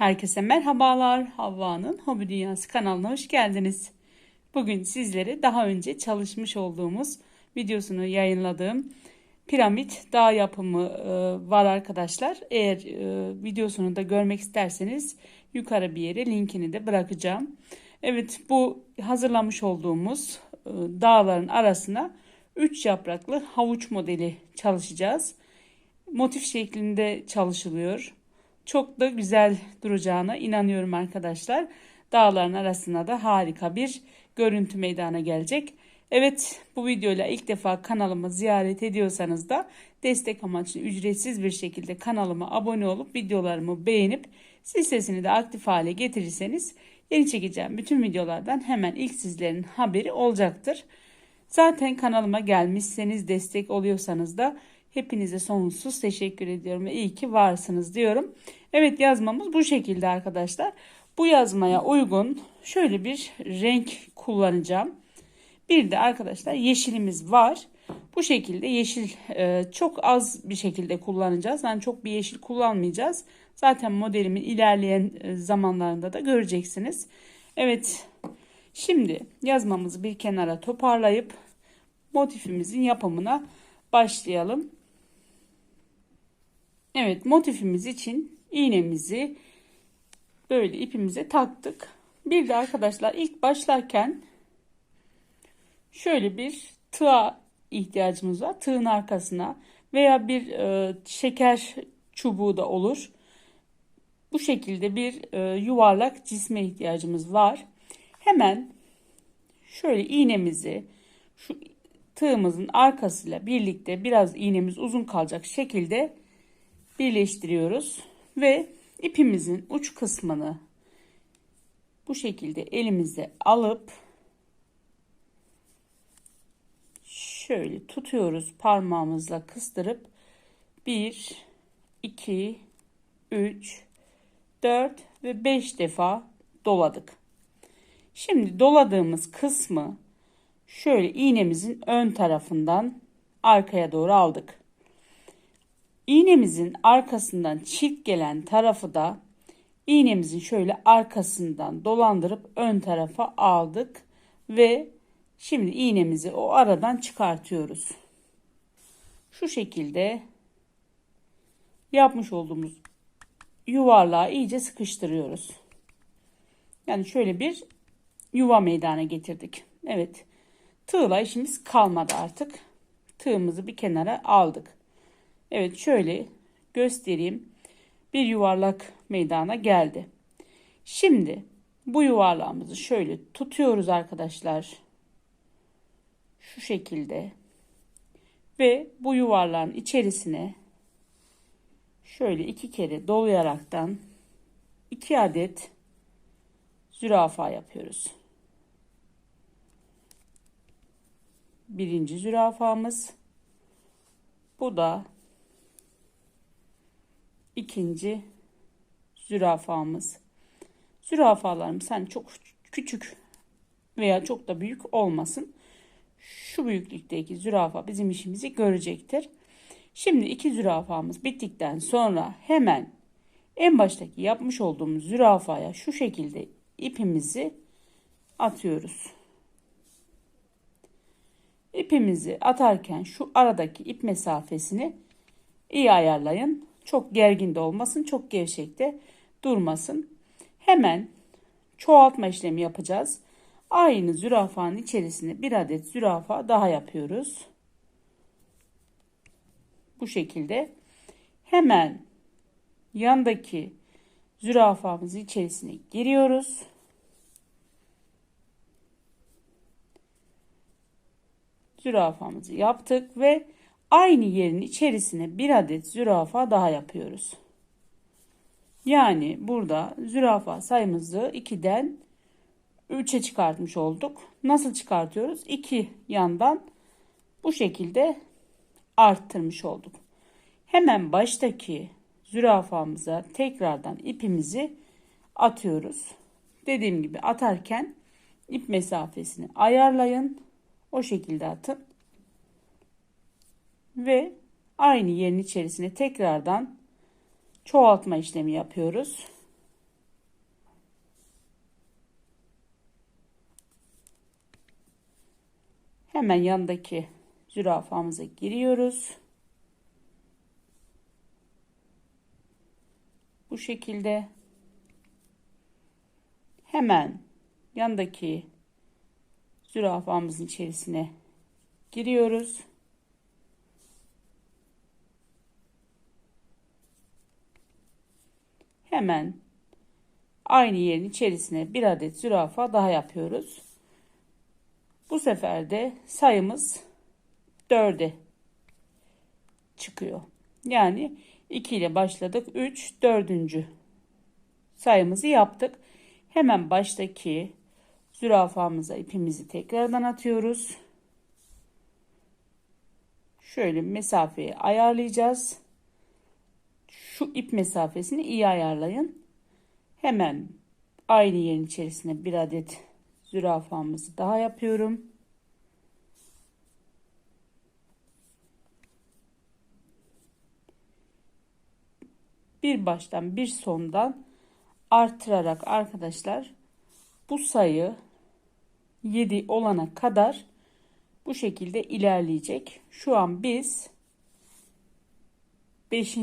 Herkese merhabalar. Havva'nın Hobi Dünyası kanalına hoş geldiniz. Bugün sizlere daha önce çalışmış olduğumuz videosunu yayınladığım piramit dağ yapımı e, var arkadaşlar. Eğer e, videosunu da görmek isterseniz yukarı bir yere linkini de bırakacağım. Evet bu hazırlamış olduğumuz e, dağların arasına 3 yapraklı havuç modeli çalışacağız. Motif şeklinde çalışılıyor. Çok da güzel duracağına inanıyorum arkadaşlar. Dağların arasına da harika bir görüntü meydana gelecek. Evet bu videoyla ilk defa kanalımı ziyaret ediyorsanız da destek amaçlı ücretsiz bir şekilde kanalıma abone olup videolarımı beğenip zil sesini de aktif hale getirirseniz yeni çekeceğim bütün videolardan hemen ilk sizlerin haberi olacaktır. Zaten kanalıma gelmişseniz destek oluyorsanız da hepinize sonsuz teşekkür ediyorum ve iyi ki varsınız diyorum. Evet yazmamız bu şekilde arkadaşlar. Bu yazmaya uygun şöyle bir renk kullanacağım. Bir de arkadaşlar yeşilimiz var. Bu şekilde yeşil e, çok az bir şekilde kullanacağız. Yani çok bir yeşil kullanmayacağız. Zaten modelimin ilerleyen e, zamanlarında da göreceksiniz. Evet şimdi yazmamızı bir kenara toparlayıp motifimizin yapımına başlayalım. Evet motifimiz için iğnemizi böyle ipimize taktık. Bir de arkadaşlar ilk başlarken şöyle bir tığa ihtiyacımız var. Tığın arkasına veya bir e, şeker çubuğu da olur. Bu şekilde bir e, yuvarlak cisme ihtiyacımız var. Hemen şöyle iğnemizi şu tığımızın arkasıyla birlikte biraz iğnemiz uzun kalacak şekilde birleştiriyoruz ve ipimizin uç kısmını bu şekilde elimize alıp şöyle tutuyoruz parmağımızla kıstırıp 1 2 3 4 ve 5 defa doladık. Şimdi doladığımız kısmı şöyle iğnemizin ön tarafından arkaya doğru aldık. İğnemizin arkasından çift gelen tarafı da iğnemizin şöyle arkasından dolandırıp ön tarafa aldık ve şimdi iğnemizi o aradan çıkartıyoruz. Şu şekilde yapmış olduğumuz yuvarlağı iyice sıkıştırıyoruz. Yani şöyle bir yuva meydana getirdik. Evet. Tığla işimiz kalmadı artık. Tığımızı bir kenara aldık. Evet şöyle göstereyim. Bir yuvarlak meydana geldi. Şimdi bu yuvarlağımızı şöyle tutuyoruz arkadaşlar. Şu şekilde. Ve bu yuvarlağın içerisine şöyle iki kere dolayaraktan iki adet zürafa yapıyoruz. Birinci zürafamız. Bu da ikinci zürafamız. Zürafalarımız hani çok küçük veya çok da büyük olmasın. Şu büyüklükteki zürafa bizim işimizi görecektir. Şimdi iki zürafamız bittikten sonra hemen en baştaki yapmış olduğumuz zürafaya şu şekilde ipimizi atıyoruz. İpimizi atarken şu aradaki ip mesafesini iyi ayarlayın. Çok gergin de olmasın, çok gevşek de durmasın. Hemen çoğaltma işlemi yapacağız. Aynı zürafanın içerisine bir adet zürafa daha yapıyoruz. Bu şekilde hemen yandaki zürafamızın içerisine giriyoruz. Zürafamızı yaptık ve aynı yerin içerisine bir adet zürafa daha yapıyoruz. Yani burada zürafa sayımızı 2'den 3'e çıkartmış olduk. Nasıl çıkartıyoruz? 2 yandan bu şekilde arttırmış olduk. Hemen baştaki zürafamıza tekrardan ipimizi atıyoruz. Dediğim gibi atarken ip mesafesini ayarlayın. O şekilde atın ve aynı yerin içerisine tekrardan çoğaltma işlemi yapıyoruz. Hemen yandaki zürafamıza giriyoruz. Bu şekilde hemen yandaki zürafamızın içerisine giriyoruz. Hemen aynı yerin içerisine bir adet zürafa daha yapıyoruz. Bu sefer de sayımız 4'e çıkıyor. Yani 2 ile başladık. 3, 4. sayımızı yaptık. Hemen baştaki zürafamıza ipimizi tekrardan atıyoruz. Şöyle mesafeyi ayarlayacağız. Şu ip mesafesini iyi ayarlayın. Hemen aynı yerin içerisine bir adet zürafamızı daha yapıyorum. Bir baştan bir sondan artırarak arkadaşlar bu sayı 7 olana kadar bu şekilde ilerleyecek. Şu an biz 5.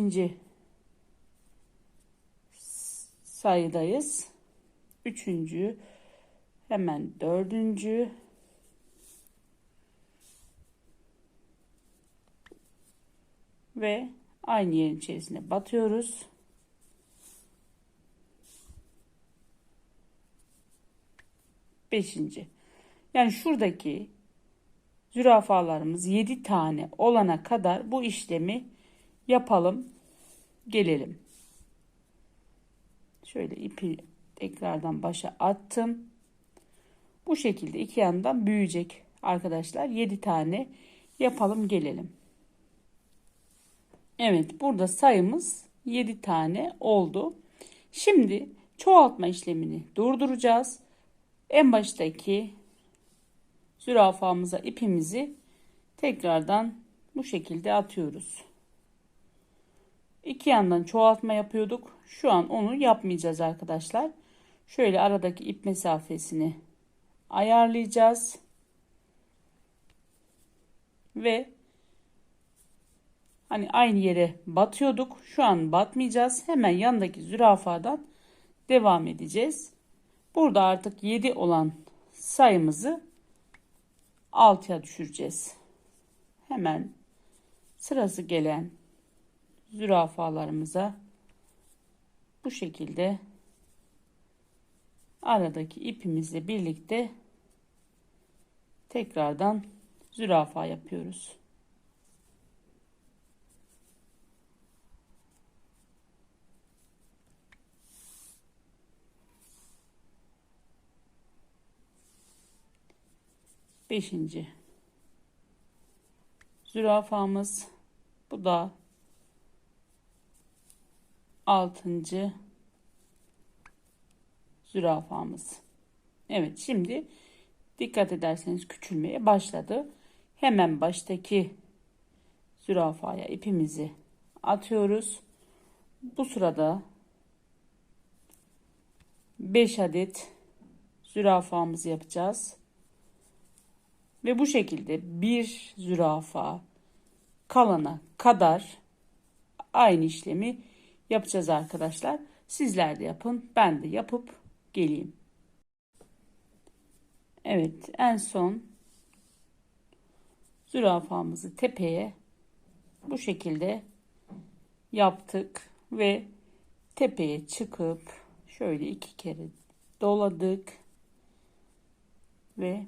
sayıdayız. Üçüncü hemen dördüncü ve aynı yerin içerisine batıyoruz. Beşinci. Yani şuradaki zürafalarımız 7 tane olana kadar bu işlemi yapalım. Gelelim. Şöyle ipi tekrardan başa attım. Bu şekilde iki yandan büyüyecek arkadaşlar. 7 tane yapalım gelelim. Evet burada sayımız 7 tane oldu. Şimdi çoğaltma işlemini durduracağız. En baştaki zürafamıza ipimizi tekrardan bu şekilde atıyoruz. İki yandan çoğaltma yapıyorduk. Şu an onu yapmayacağız arkadaşlar. Şöyle aradaki ip mesafesini ayarlayacağız. Ve hani aynı yere batıyorduk. Şu an batmayacağız. Hemen yandaki zürafadan devam edeceğiz. Burada artık 7 olan sayımızı 6'ya düşüreceğiz. Hemen sırası gelen zürafalarımıza bu şekilde aradaki ipimizle birlikte tekrardan zürafa yapıyoruz. Beşinci zürafamız bu da altıncı zürafamız. Evet şimdi dikkat ederseniz küçülmeye başladı. Hemen baştaki zürafaya ipimizi atıyoruz. Bu sırada 5 adet zürafamızı yapacağız. Ve bu şekilde bir zürafa kalana kadar aynı işlemi yapacağız arkadaşlar. Sizler de yapın. Ben de yapıp geleyim. Evet en son zürafamızı tepeye bu şekilde yaptık ve tepeye çıkıp şöyle iki kere doladık ve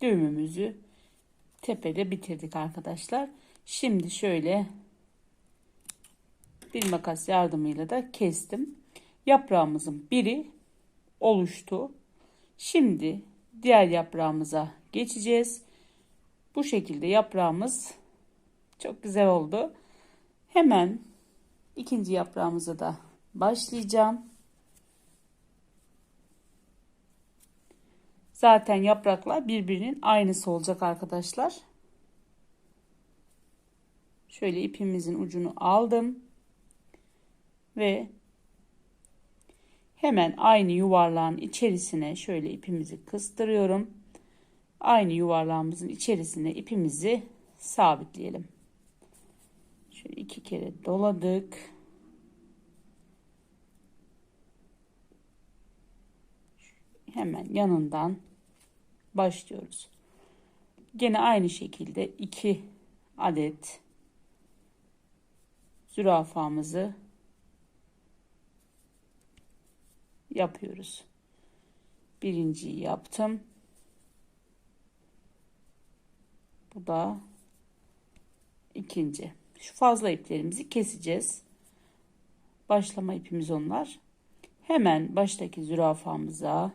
düğümümüzü tepede bitirdik arkadaşlar. Şimdi şöyle bir makas yardımıyla da kestim. Yaprağımızın biri oluştu. Şimdi diğer yaprağımıza geçeceğiz. Bu şekilde yaprağımız çok güzel oldu. Hemen ikinci yaprağımıza da başlayacağım. Zaten yapraklar birbirinin aynısı olacak arkadaşlar. Şöyle ipimizin ucunu aldım. Ve hemen aynı yuvarlağın içerisine şöyle ipimizi kıstırıyorum. aynı yuvarlağımızın içerisine ipimizi sabitleyelim. Şöyle iki kere doladık. Hemen yanından başlıyoruz. Gene aynı şekilde iki adet zürafamızı yapıyoruz. Birinciyi yaptım. Bu da ikinci. Şu fazla iplerimizi keseceğiz. Başlama ipimiz onlar. Hemen baştaki zürafamıza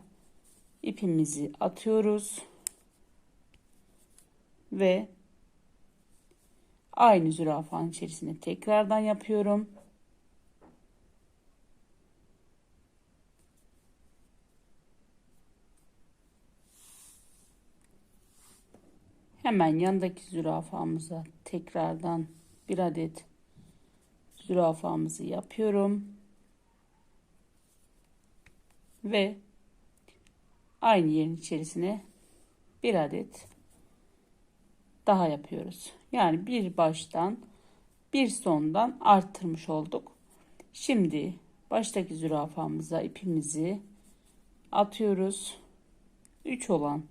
ipimizi atıyoruz. Ve aynı zürafanın içerisine tekrardan yapıyorum. Hemen yandaki zürafamıza tekrardan bir adet zürafamızı yapıyorum. Ve aynı yerin içerisine bir adet daha yapıyoruz. Yani bir baştan bir sondan arttırmış olduk. Şimdi baştaki zürafamıza ipimizi atıyoruz. 3 olan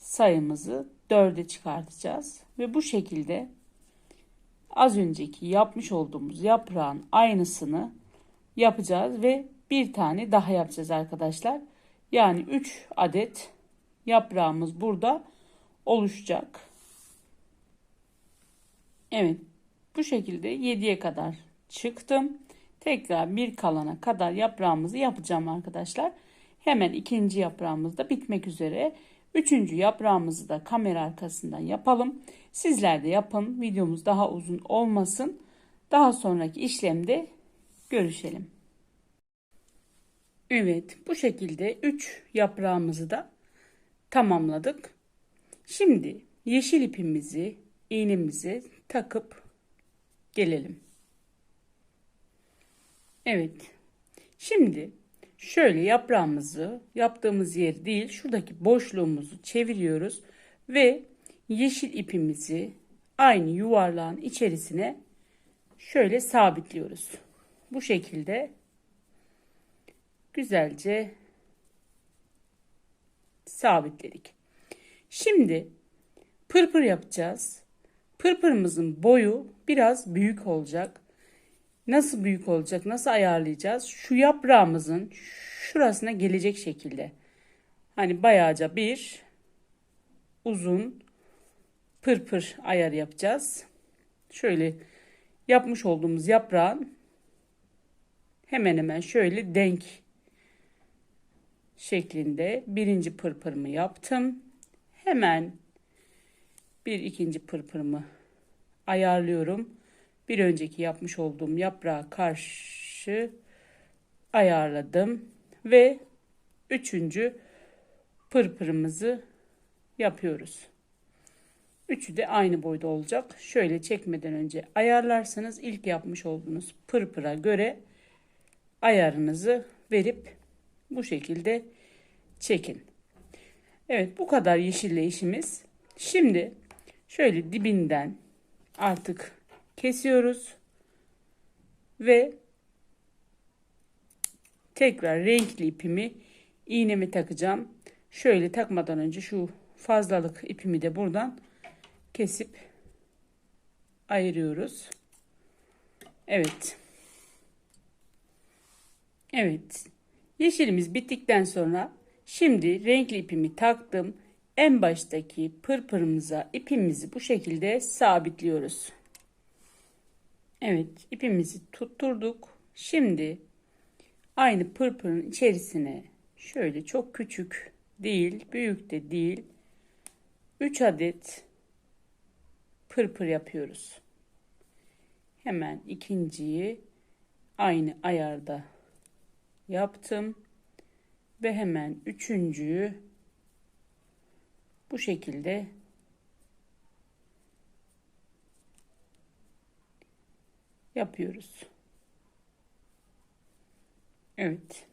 sayımızı 4'e çıkartacağız. Ve bu şekilde az önceki yapmış olduğumuz yaprağın aynısını yapacağız ve bir tane daha yapacağız arkadaşlar. Yani 3 adet yaprağımız burada oluşacak. Evet bu şekilde 7'ye kadar çıktım. Tekrar bir kalana kadar yaprağımızı yapacağım arkadaşlar. Hemen ikinci yaprağımız da bitmek üzere. Üçüncü yaprağımızı da kamera arkasından yapalım. Sizler de yapın. Videomuz daha uzun olmasın. Daha sonraki işlemde görüşelim. Evet bu şekilde 3 yaprağımızı da tamamladık. Şimdi yeşil ipimizi iğnemizi takıp gelelim. Evet. Şimdi şöyle yaprağımızı yaptığımız yer değil şuradaki boşluğumuzu çeviriyoruz ve yeşil ipimizi aynı yuvarlağın içerisine şöyle sabitliyoruz. Bu şekilde güzelce sabitledik. Şimdi pırpır yapacağız. Pırpırımızın boyu biraz büyük olacak. Nasıl büyük olacak? Nasıl ayarlayacağız? Şu yaprağımızın şurasına gelecek şekilde. Hani bayağıca bir uzun pırpır ayar yapacağız. Şöyle yapmış olduğumuz yaprağın hemen hemen şöyle denk şeklinde birinci pırpırımı yaptım. Hemen bir ikinci pırpırımı ayarlıyorum. Bir önceki yapmış olduğum yaprağa karşı ayarladım ve üçüncü pırpırımızı yapıyoruz. Üçü de aynı boyda olacak. Şöyle çekmeden önce ayarlarsanız ilk yapmış olduğunuz pırpıra göre ayarınızı verip bu şekilde çekin. Evet bu kadar yeşille işimiz. Şimdi şöyle dibinden artık kesiyoruz ve tekrar renkli ipimi iğnemi takacağım. Şöyle takmadan önce şu fazlalık ipimi de buradan kesip ayırıyoruz. Evet. Evet. Yeşilimiz bittikten sonra şimdi renkli ipimi taktım en baştaki pırpırımıza ipimizi bu şekilde sabitliyoruz. Evet ipimizi tutturduk. Şimdi aynı pırpırın içerisine şöyle çok küçük değil büyük de değil 3 adet pırpır yapıyoruz. Hemen ikinciyi aynı ayarda yaptım ve hemen üçüncüyü bu şekilde yapıyoruz. Evet.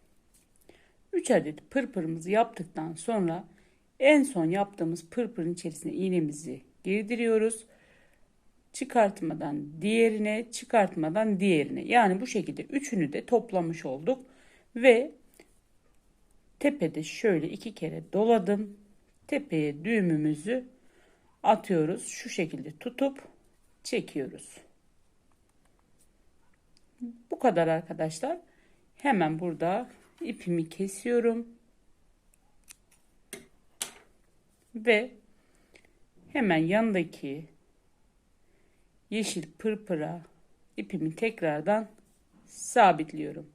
3 adet pırpırımızı yaptıktan sonra En son yaptığımız pırpırın içerisine iğnemizi girdiriyoruz. Çıkartmadan diğerine, çıkartmadan diğerine. Yani bu şekilde üçünü de toplamış olduk. Ve tepede şöyle iki kere doladım. Tepeye düğümümüzü atıyoruz. Şu şekilde tutup çekiyoruz. Bu kadar arkadaşlar. Hemen burada ipimi kesiyorum. Ve hemen yanındaki yeşil pırpıra ipimi tekrardan sabitliyorum.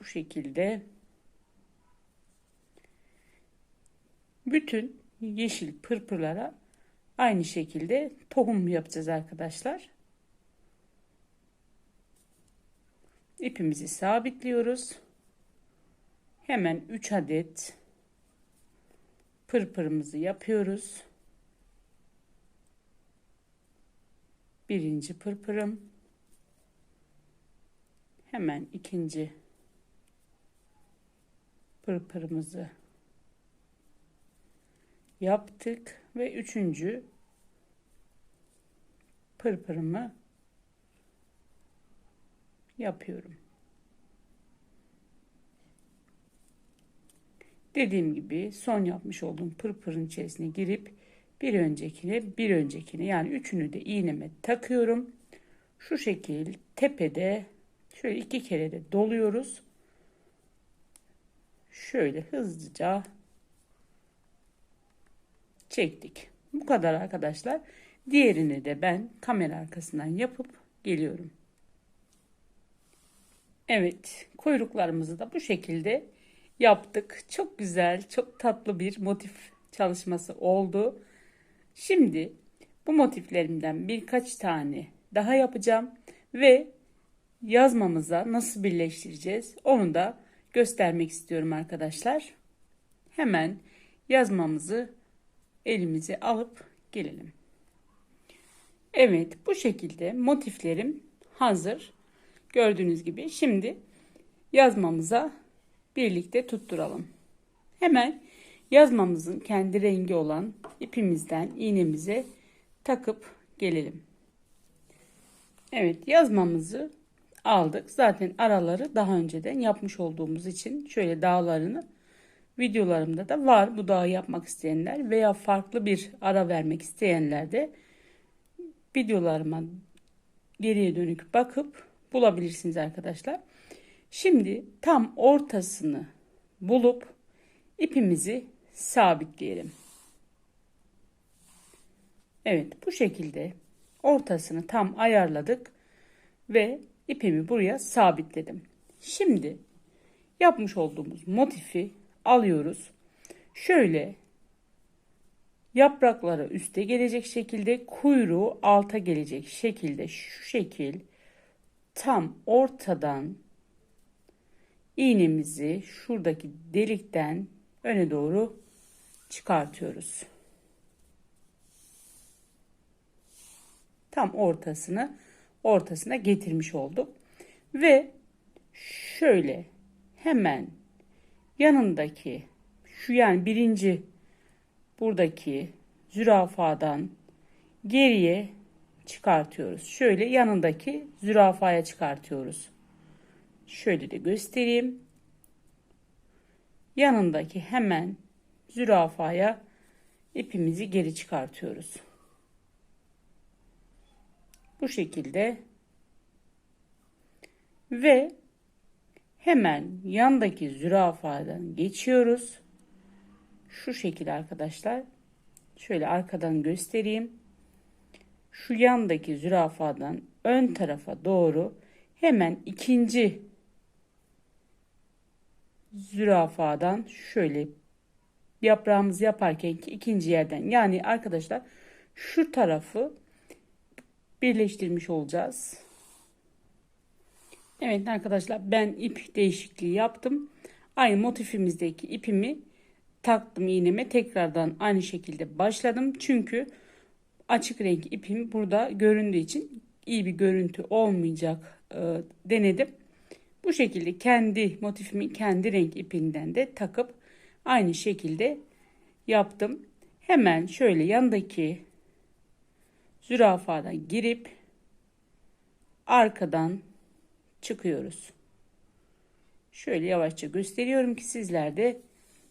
Bu şekilde bütün yeşil pırpırlara aynı şekilde tohum yapacağız arkadaşlar. İpimizi sabitliyoruz. Hemen 3 adet pırpırımızı yapıyoruz. Birinci pırpırım. Hemen ikinci pırpırımızı yaptık ve üçüncü pırpırımı yapıyorum. Dediğim gibi son yapmış olduğum pırpırın içerisine girip bir öncekine bir öncekine yani üçünü de iğneme takıyorum. Şu şekil tepede şöyle iki kere de doluyoruz. Şöyle hızlıca çektik. Bu kadar arkadaşlar. Diğerini de ben kamera arkasından yapıp geliyorum. Evet, kuyruklarımızı da bu şekilde yaptık. Çok güzel, çok tatlı bir motif çalışması oldu. Şimdi bu motiflerimden birkaç tane daha yapacağım ve yazmamıza nasıl birleştireceğiz onu da göstermek istiyorum arkadaşlar. Hemen yazmamızı elimize alıp gelelim. Evet bu şekilde motiflerim hazır. Gördüğünüz gibi şimdi yazmamıza birlikte tutturalım. Hemen yazmamızın kendi rengi olan ipimizden iğnemize takıp gelelim. Evet yazmamızı aldık. Zaten araları daha önceden yapmış olduğumuz için şöyle dağlarını videolarımda da var. Bu dağı yapmak isteyenler veya farklı bir ara vermek isteyenler de videolarıma geriye dönük bakıp bulabilirsiniz arkadaşlar. Şimdi tam ortasını bulup ipimizi sabitleyelim. Evet bu şekilde ortasını tam ayarladık ve ipimi buraya sabitledim. Şimdi yapmış olduğumuz motifi alıyoruz. Şöyle yaprakları üste gelecek şekilde kuyruğu alta gelecek şekilde şu şekil tam ortadan iğnemizi şuradaki delikten öne doğru çıkartıyoruz. Tam ortasını ortasına getirmiş olduk. Ve şöyle hemen yanındaki şu yani birinci buradaki zürafadan geriye çıkartıyoruz. Şöyle yanındaki zürafaya çıkartıyoruz. Şöyle de göstereyim. Yanındaki hemen zürafaya ipimizi geri çıkartıyoruz. Bu şekilde ve hemen yandaki zürafadan geçiyoruz. Şu şekilde arkadaşlar. Şöyle arkadan göstereyim şu yandaki zürafadan ön tarafa doğru hemen ikinci zürafadan şöyle yaprağımızı yaparken ki ikinci yerden yani arkadaşlar şu tarafı birleştirmiş olacağız. Evet arkadaşlar ben ip değişikliği yaptım. Aynı motifimizdeki ipimi taktım iğneme tekrardan aynı şekilde başladım. Çünkü açık renk ipim burada göründüğü için iyi bir görüntü olmayacak e, denedim. Bu şekilde kendi motifimin kendi renk ipinden de takıp aynı şekilde yaptım. Hemen şöyle yandaki zürafadan girip arkadan çıkıyoruz. Şöyle yavaşça gösteriyorum ki sizler de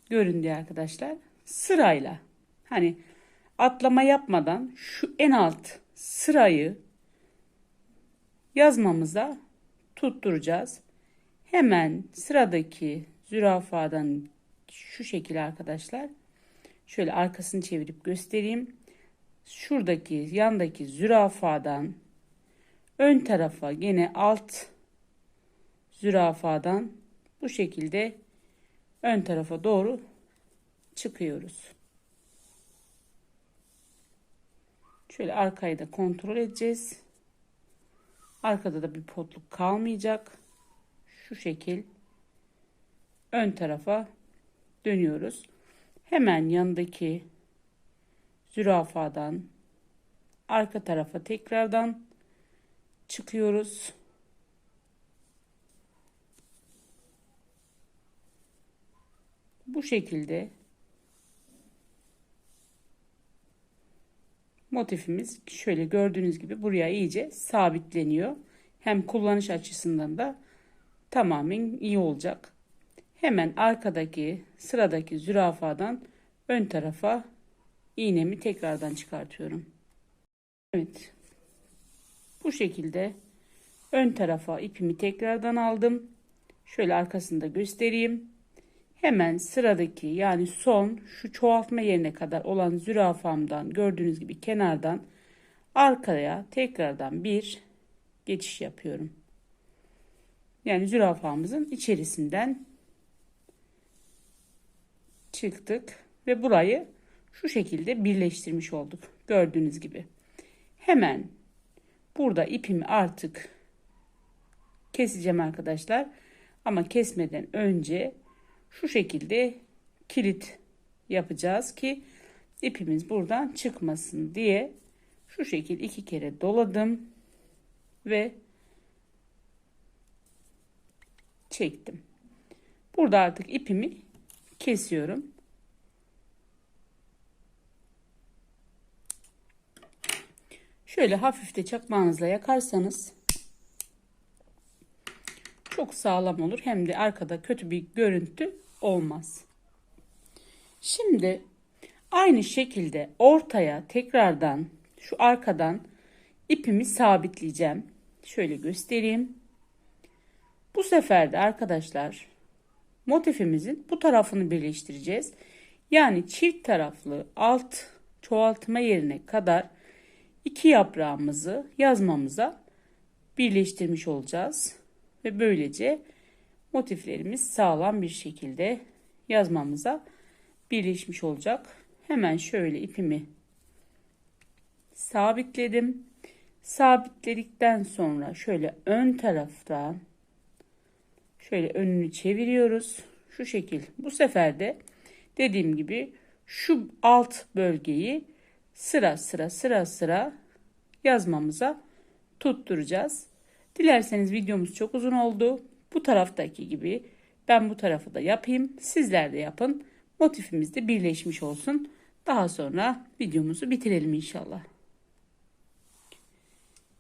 görün diye arkadaşlar. Sırayla hani atlama yapmadan şu en alt sırayı yazmamıza tutturacağız. Hemen sıradaki zürafadan şu şekil arkadaşlar. Şöyle arkasını çevirip göstereyim. Şuradaki yandaki zürafadan ön tarafa gene alt zürafadan bu şekilde ön tarafa doğru çıkıyoruz. Şöyle arkayı da kontrol edeceğiz. Arkada da bir potluk kalmayacak. Şu şekil ön tarafa dönüyoruz. Hemen yanındaki zürafadan arka tarafa tekrardan çıkıyoruz. Bu şekilde motifimiz şöyle gördüğünüz gibi buraya iyice sabitleniyor. Hem kullanış açısından da tamamen iyi olacak. Hemen arkadaki sıradaki zürafadan ön tarafa iğnemi tekrardan çıkartıyorum. Evet. Bu şekilde ön tarafa ipimi tekrardan aldım. Şöyle arkasında göstereyim. Hemen sıradaki yani son şu çoğaltma yerine kadar olan zürafamdan gördüğünüz gibi kenardan arkaya tekrardan bir geçiş yapıyorum. Yani zürafamızın içerisinden çıktık ve burayı şu şekilde birleştirmiş olduk. Gördüğünüz gibi. Hemen burada ipimi artık keseceğim arkadaşlar. Ama kesmeden önce şu şekilde kilit yapacağız ki ipimiz buradan çıkmasın diye şu şekil iki kere doladım ve çektim. Burada artık ipimi kesiyorum. Şöyle hafif de çakmağınızla yakarsanız çok sağlam olur. Hem de arkada kötü bir görüntü olmaz. Şimdi aynı şekilde ortaya tekrardan şu arkadan ipimi sabitleyeceğim. Şöyle göstereyim. Bu sefer de arkadaşlar motifimizin bu tarafını birleştireceğiz. Yani çift taraflı alt çoğaltma yerine kadar iki yaprağımızı yazmamıza birleştirmiş olacağız. Ve böylece motiflerimiz sağlam bir şekilde yazmamıza birleşmiş olacak. Hemen şöyle ipimi sabitledim. Sabitledikten sonra şöyle ön taraftan şöyle önünü çeviriyoruz. Şu şekil. Bu sefer de dediğim gibi şu alt bölgeyi sıra sıra sıra sıra yazmamıza tutturacağız. Dilerseniz videomuz çok uzun oldu. Bu taraftaki gibi ben bu tarafı da yapayım. Sizler de yapın. Motifimiz de birleşmiş olsun. Daha sonra videomuzu bitirelim inşallah.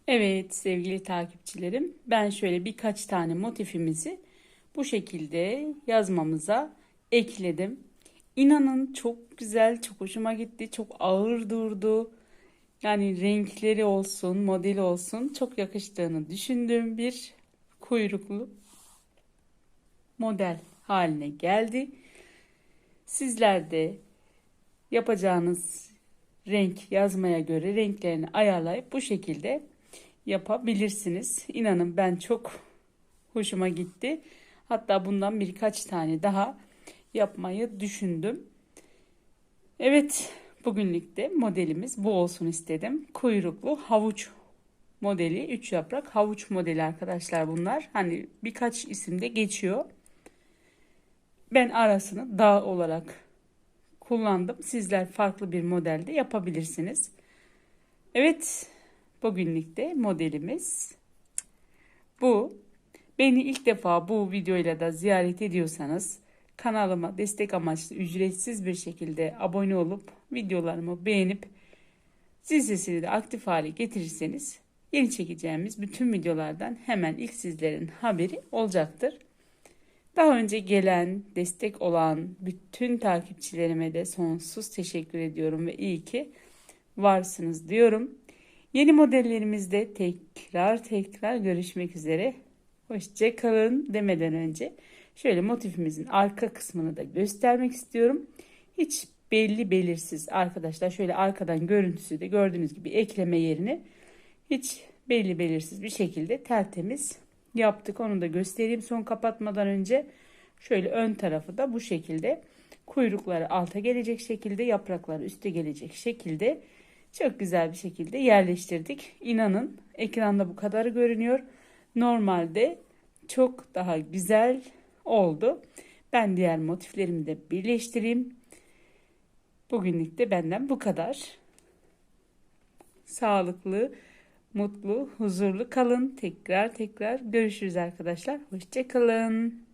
Evet sevgili takipçilerim ben şöyle birkaç tane motifimizi bu şekilde yazmamıza ekledim. İnanın çok güzel, çok hoşuma gitti. Çok ağır durdu. Yani renkleri olsun, modeli olsun çok yakıştığını düşündüğüm bir kuyruklu model haline geldi. Sizler de yapacağınız renk yazmaya göre renklerini ayarlayıp bu şekilde yapabilirsiniz. İnanın ben çok hoşuma gitti. Hatta bundan birkaç tane daha yapmayı düşündüm. Evet, bugünlük de modelimiz bu olsun istedim. Kuyruklu havuç modeli, 3 yaprak havuç modeli arkadaşlar bunlar. Hani birkaç isimde geçiyor. Ben arasını dağ olarak kullandım. Sizler farklı bir modelde yapabilirsiniz. Evet, bugünlük de modelimiz bu. Beni ilk defa bu videoyla da ziyaret ediyorsanız kanalıma destek amaçlı ücretsiz bir şekilde abone olup videolarımı beğenip zil sesini de aktif hale getirirseniz yeni çekeceğimiz bütün videolardan hemen ilk sizlerin haberi olacaktır. Daha önce gelen, destek olan bütün takipçilerime de sonsuz teşekkür ediyorum ve iyi ki varsınız diyorum. Yeni modellerimizde tekrar tekrar görüşmek üzere. Hoşçakalın demeden önce şöyle motifimizin arka kısmını da göstermek istiyorum. Hiç belli belirsiz arkadaşlar şöyle arkadan görüntüsü de gördüğünüz gibi ekleme yerini hiç belli belirsiz bir şekilde tertemiz yaptık. Onu da göstereyim son kapatmadan önce. Şöyle ön tarafı da bu şekilde kuyrukları alta gelecek şekilde yaprakları üste gelecek şekilde çok güzel bir şekilde yerleştirdik. İnanın ekranda bu kadar görünüyor. Normalde çok daha güzel oldu. Ben diğer motiflerimi de birleştireyim. Bugünlük de benden bu kadar. Sağlıklı, mutlu, huzurlu kalın. Tekrar tekrar görüşürüz arkadaşlar. Hoşçakalın.